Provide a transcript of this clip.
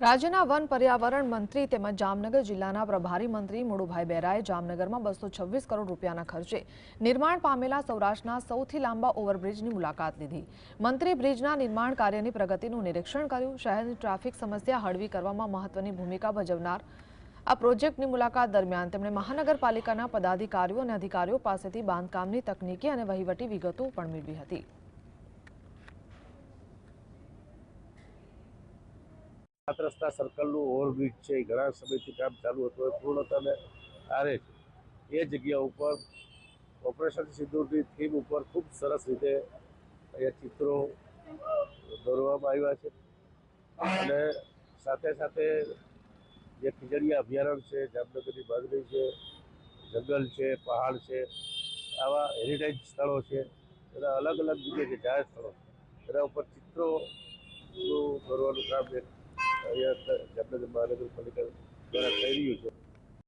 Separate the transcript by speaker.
Speaker 1: રાજ્યના વન પર્યાવરણ મંત્રી તેમજ જામનગર જિલ્લાના પ્રભારી મંત્રી મુળુભાઈ બેરાએ જામનગરમાં બસો છવ્વીસ કરોડ રૂપિયાના ખર્ચે નિર્માણ પામેલા સૌરાષ્ટ્રના સૌથી લાંબા ઓવરબ્રિજની મુલાકાત લીધી. મંત્રી બ્રિજના નિર્માણ કાર્યની પ્રગતિનું નિરીક્ષણ કર્યું. શહેરની ટ્રાફિક સમસ્યા હળવી કરવામાં મહત્વની ભૂમિકા ભજવનાર આ પ્રોજેક્ટની મુલાકાત દરમિયાન તેમણે મહાનગરપાલિકાના પદાધિકારીઓ અને અધિકારીઓ પાસેથી બાંધકામની તકનીકી અને વહીવટી વિગતો પણ મેળવી હતી.
Speaker 2: સાત રસ્તા સર્કલનું ઓવરબ્રિજ છે, એ ઘણા સમયથી કામ ચાલુ હતું, એ પૂર્ણતાને આરે છે. એ જગ્યા ઉપર ઓપરેશન સિંદૂરની થીમ ઉપર ખૂબ સરસ રીતે અહીંયા ચિત્રો દોરવામાં આવ્યા છે. અને સાથે સાથે જે ખીજડીયા અભયારણ્ય છે, જામનગરની બાંધણી છે, જંગલ છે, પહાડ છે, આવા હેરિટેજ સ્થળો છે એના અલગ અલગ જગ્યાએ જે જાહેર સ્થળો એના ઉપર ચિત્રો દોરવાનું કામ અહીંયા મહાનગરપાલિકા દ્વારા થઈ રહ્યું છે